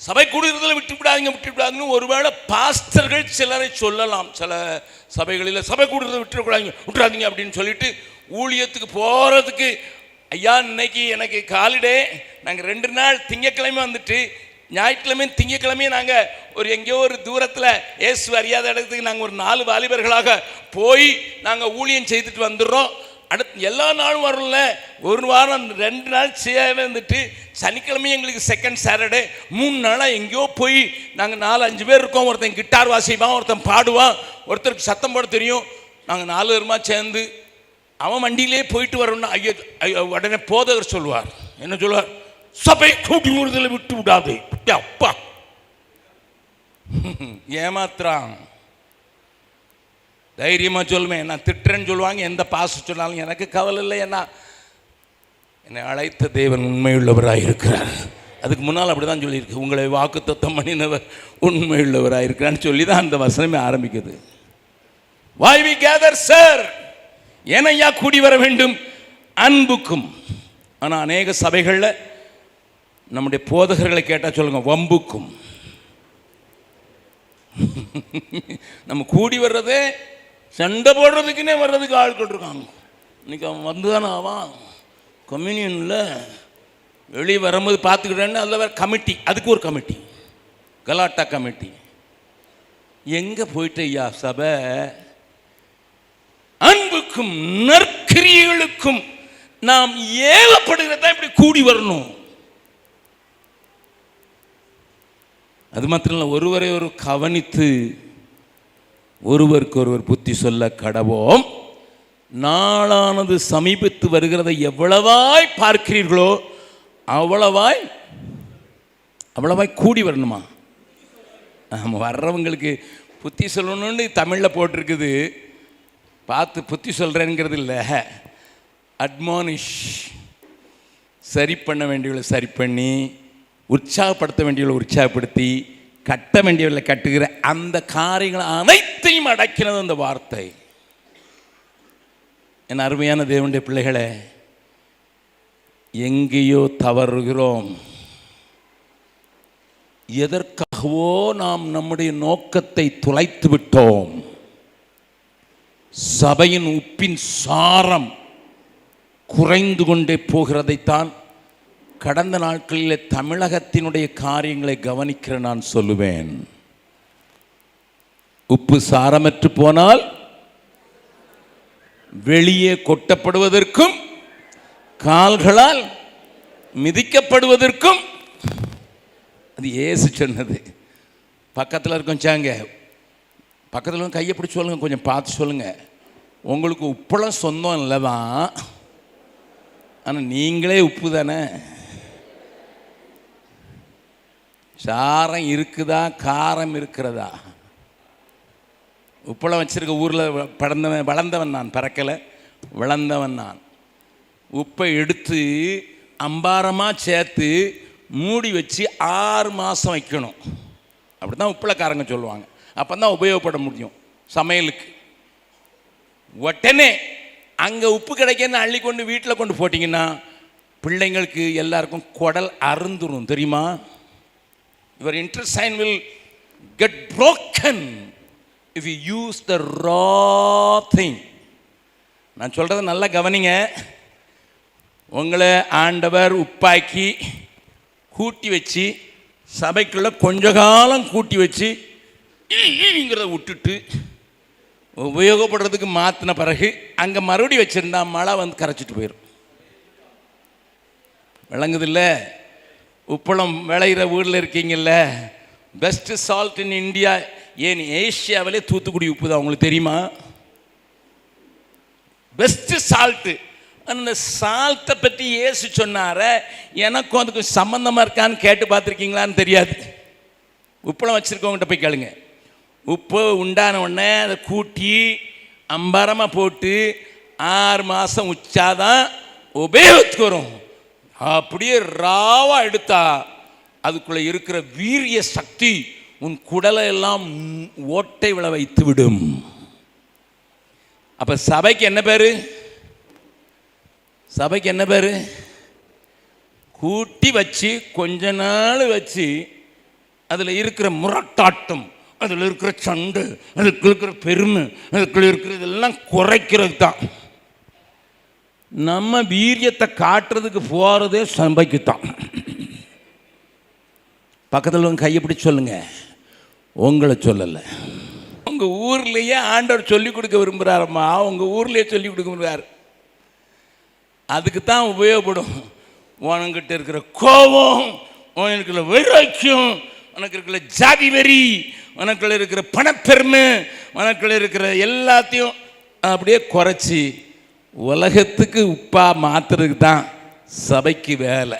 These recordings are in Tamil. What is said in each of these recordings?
சபை கூடுதலில் விட்டு விடாதீங்க விட்டு விடாதீங்கன்னு ஒருவேளை பாஸ்டர்கள் சிலரை சொல்லலாம். சில சபைகளில் சபை கூடுதலை விட்டுக்கூடாதீங்க விட்டுறாதீங்க அப்படின்னு சொல்லிட்டு ஊழியத்துக்கு போகிறதுக்கு ஐயா இன்னைக்கு எனக்கு காலிடே. நாங்கள் ரெண்டு நாள் திங்கக்கிழமை வந்துட்டு ஞாயிற்றுக்கிழமையும் திங்கக்கிழமையும் நாங்கள் ஒரு எங்கேயோ ஒரு தூரத்தில் ஏசு அறியாத இடத்துக்கு நாங்கள் ஒரு நாலு வாலிபர்களாக போய் நாங்கள் ஊழியம் செய்துட்டு வந்துடுறோம். அடுத்து எல்லா நாளும் வரல ஒரு வாரம் ரெண்டு நாள் சரியாகவே வந்துட்டு சனிக்கிழமை எங்களுக்கு செகண்ட் சாட்டர்டே மூணு நாளாக எங்கேயோ போய் நாங்கள் நாலு அஞ்சு பேர் இருக்கோம். ஒருத்தன் கிட்டார் வாசிப்பான் ஒருத்தன் பாடுவான். ஒருத்தருக்கு சத்தம் போட தெரியும். நாங்கள் நாலு பேருமா சேர்ந்து அவன் வண்டியிலே போயிட்டு வரோம்னா ஐயோ ஐயோ உடனே போதகர் சொல்லுவார். என்ன சொல்லுவார்? சபை கூட்டி விடுதலை விட்டு விடாது. அப்பா ஏமாத்துறான். தைரியமாக சொல்லுவேன் நான் திட்டுறேன்னு சொல்லுவாங்க எந்த பாச சொன்னாலும் எனக்கு கவலை இல்லை ஏன்னா என்னை அழைத்த தேவன் உண்மையுள்ளவராக இருக்கிறார். அதுக்கு முன்னால் அப்படி தான் சொல்லியிருக்கு. உங்களை வாக்கு தத்தம் பண்ணினவர் உண்மையுள்ளவராக இருக்கிறான்னு சொல்லி தான் அந்த வசனமே ஆரம்பிக்குது. வாய் வி கேதர் சார் ஏனையா கூடி வர வேண்டும்? அன்புக்கும். ஆனால் அநேக சபைகளில் நம்முடைய போதகர்களை கேட்டால் சொல்லுங்க வம்புக்கும். நம்ம கூடி வர்றதே சண்டை போடுறதுக்குன்னே வர்றதுக்கு ஆள் இருக்காங்க இன்னைக்கு அவன் வந்து தானே ஆவான். கம்யூனியனில் வெளியே வரும்போது பார்த்துக்கிட்டேன்னு அதில் வேறு கமிட்டி அதுக்கு ஒரு கமிட்டி கலாட்டா கமிட்டி எங்கே போயிட்டு ஐயா சபை? அன்புக்கும் நற்கிரியர்களுக்கும் நாம் ஏவப்படுகிறதா இப்படி கூடி வரணும்? அது மாத்திரம் இல்லை ஒருவரை ஒரு கவனித்து ஒருவருக்கொருவர் புத்தி சொல்ல கடவோம். நாளானது சமீபித்து வருகிறதை எவ்வளவாய் பார்க்கிறீர்களோ அவ்வளவாய் அவ்வளவாய் கூடி வரணுமா? நம்ம வர்றவங்களுக்கு புத்தி சொல்லணும்னு தமிழில் போட்டிருக்குது. பார்த்து புத்தி சொல்கிறேங்கிறது இல்லை. அட்மானிஷ். சரி பண்ண வேண்டியவளை சரி பண்ணி உற்சாகப்படுத்த வேண்டியவளை உற்சாகப்படுத்தி கட்ட வேண்டியவளை கட்டுகிற அந்த காரியங்கள் அனைத்தையும் அடக்கினது அந்த வார்த்தை. என் அருமையான தேவனுடைய பிள்ளைகளே எங்கேயோ தவறுகிறோம். எதற்காகவோ நாம் நம்முடைய நோக்கத்தை துளைத்து விட்டோம். சபையின் உப்பின் சாரம் குறைந்து கொண்டே போகிறதைத்தான் கடந்த நாட்களில் தமிழகத்தினுடைய காரியங்களை கவனிக்கிற நான் சொல்லுவேன். உப்பு சாரமற்று போனால் வெளியே கொட்டப்படுவதற்கும் கால்களால் மிதிக்கப்படுவதற்கும். அது ஏசு சொன்னது. பக்கத்தில் இருக்கும் சாங்க பக்கத்தில் கையை பிடிச்சி சொல்லுங்கள் கொஞ்சம் பார்த்து சொல்லுங்கள் உங்களுக்கு உப்பெல்லாம் சொந்தம் இல்லை தான் ஆனால் நீங்களே உப்பு தானே? சாரம் இருக்குதா காரம் இருக்கிறதா? உப்பளம் வச்சுருக்க ஊரில் படந்தவன் வளர்ந்தவன் நான் பறக்கலை. வளர்ந்தவன் நான். உப்பை எடுத்து அம்பாரமாக சேர்த்து மூடி வச்சு ஆறு மாதம் வைக்கணும். அப்படி தான் உப்பளக்காரங்க சொல்லுவாங்க. அப்போ தான் உபயோகப்பட முடியும் சமையலுக்கு. உடனே அங்கே உப்பு கிடைக்கன்னு அள்ளி கொண்டு வீட்டில் கொண்டு போட்டிங்கன்னா பிள்ளைங்களுக்கு எல்லாருக்கும் குடல் அருந்துடும் தெரியுமா? Your intestine will get broken if you use the raw நான் சொல்கிறத நல்லா கவனிங்க. உங்களை ஆண்டவர் உப்பாக்கி கூட்டி வச்சு சபைக்குள்ளே கொஞ்ச காலம் கூட்டி வச்சு ஈங்கிறத விட்டுட்டு உபயோகப்படுறதுக்கு மாற்றின பிறகு அங்கே மறுபடி வச்சுருந்தா மழை வந்து கரைச்சிட்டு போயிடும் விளங்குதில்ல? உப்பளம் விளையிற வீட்டில் இருக்கீங்கல்ல? பெஸ்ட்டு சால்ட் இன் இந்தியா ஏன் ஏஷியாவிலே தூத்துக்குடி உப்பு தான் உங்களுக்கு தெரியுமா? பெஸ்ட்டு சால்ட்டு அந்த சால்ட்டை பற்றி ஏசு சொன்னார எனக்கும் அதுக்கு சம்மந்தமாக இருக்கான்னு கேட்டு பார்த்துருக்கீங்களான்னு தெரியாது. உப்பளம் வச்சுருக்கவங்ககிட்ட போய் கேளுங்க. உப்பு உண்டான உடனே அதை கூட்டி அம்பரமாக போட்டு ஆறு மாதம் உச்சாதான் உபயோகத்துக்கு வரும். அப்படியே ராவா எடுத்தா அதுக்குள்ளே இருக்கிற வீரிய சக்தி உன் குடலை எல்லாம் ஓட்டை விழ வைத்து விடும் அப்ப சபைக்கு என்ன பேரு? சபைக்கு என்ன பேரு? கூட்டி வச்சு கொஞ்ச நாள் வச்சு அதில் இருக்கிற முரட்டாட்டம் அதில் இருக்கிற சண்டு அதுக்கு இருக்கிற பெருமை அதுக்குள்ள இருக்கிறதெல்லாம் குறைக்கிறது தான். நம்ம வீரியத்தை காட்டுறதுக்கு போகிறதே சபைக்கு தான் பக்கத்தில் உங்கள் கையை பிடிச்சி சொல்லுங்கள் உங்களை சொல்லலை. உங்கள் ஊர்லேயே ஆண்டவர் சொல்லிக் கொடுக்க விரும்புகிறாரம்மா உங்கள் ஊர்லேயே சொல்லிக் கொடுக்க விரும்புகிறார் அதுக்கு தான் உபயோகப்படும். உனக்கிட்ட இருக்கிற கோபம் உனக்குள்ள இருக்கிற வைராக்கியம் உனக்கு இருக்கிற ஜாதி வெறி உனக்குள்ள இருக்கிற பணப்பெருமை உனக்குள்ள இருக்கிற எல்லாத்தையும் அப்படியே குறைச்சி உலகத்துக்கு உப்பா மாத்துறதுக்கு தான் சபைக்கு வேலை.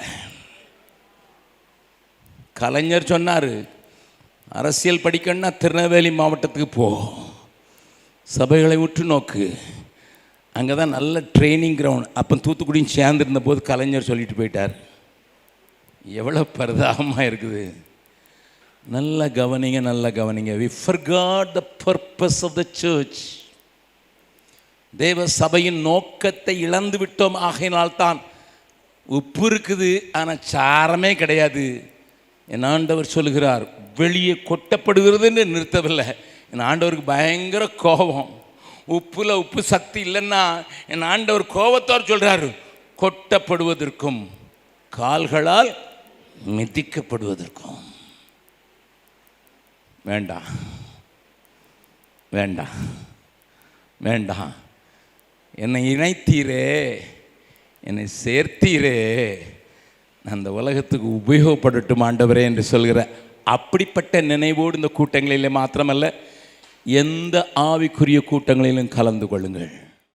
கலைஞர் சொன்னார் அரசியல் படிக்கணும்னா திருநெல்வேலி மாவட்டத்துக்கு போ. சபைகளை உற்று நோக்கு. அங்கே தான் நல்ல ட்ரைனிங் கிரவுண்ட். அப்போ தூத்துக்குடியும் சேர்ந்துருந்த போது கலைஞர் சொல்லிட்டு போயிட்டார். எவ்வளோ பரிதாபமாக இருக்குது. நல்ல கவனிங்க நல்ல கவனிங்க. We got the purpose of the church தேவ சபையின் நோக்கத்தை இழந்து விட்டோம். ஆகையினால்தான் உப்பு இருக்குது ஆனால் சாரமே கிடையாது. என் ஆண்டவர் சொல்கிறார் வெளியே கொட்டப்படுகிறதுன்னு நிறுத்தவில்லை. என் ஆண்டவருக்கு பயங்கர கோபம். உப்புல உப்பு சக்தி இல்லைன்னா என் ஆண்டவர் கோபத்தோர் சொல்கிறாரு கொட்டப்படுவதற்கும் கால்களால் மிதிக்கப்படுவதற்கும். வேண்டாம் வேண்டாம் வேண்டாம் என்னை இணைத்தீரே. என்னை சேர்த்தீரே. அந்த உலகத்துக்கு உபயோகப்படட்டும் ஆண்டவரே என்று சொல்கிற அப்படிப்பட்ட நினைவோடு இந்த கூட்டங்களிலே மாத்திரமல்ல எந்த ஆவிக்குரிய கூட்டங்களிலும் கலந்து கொள்ளுங்கள்.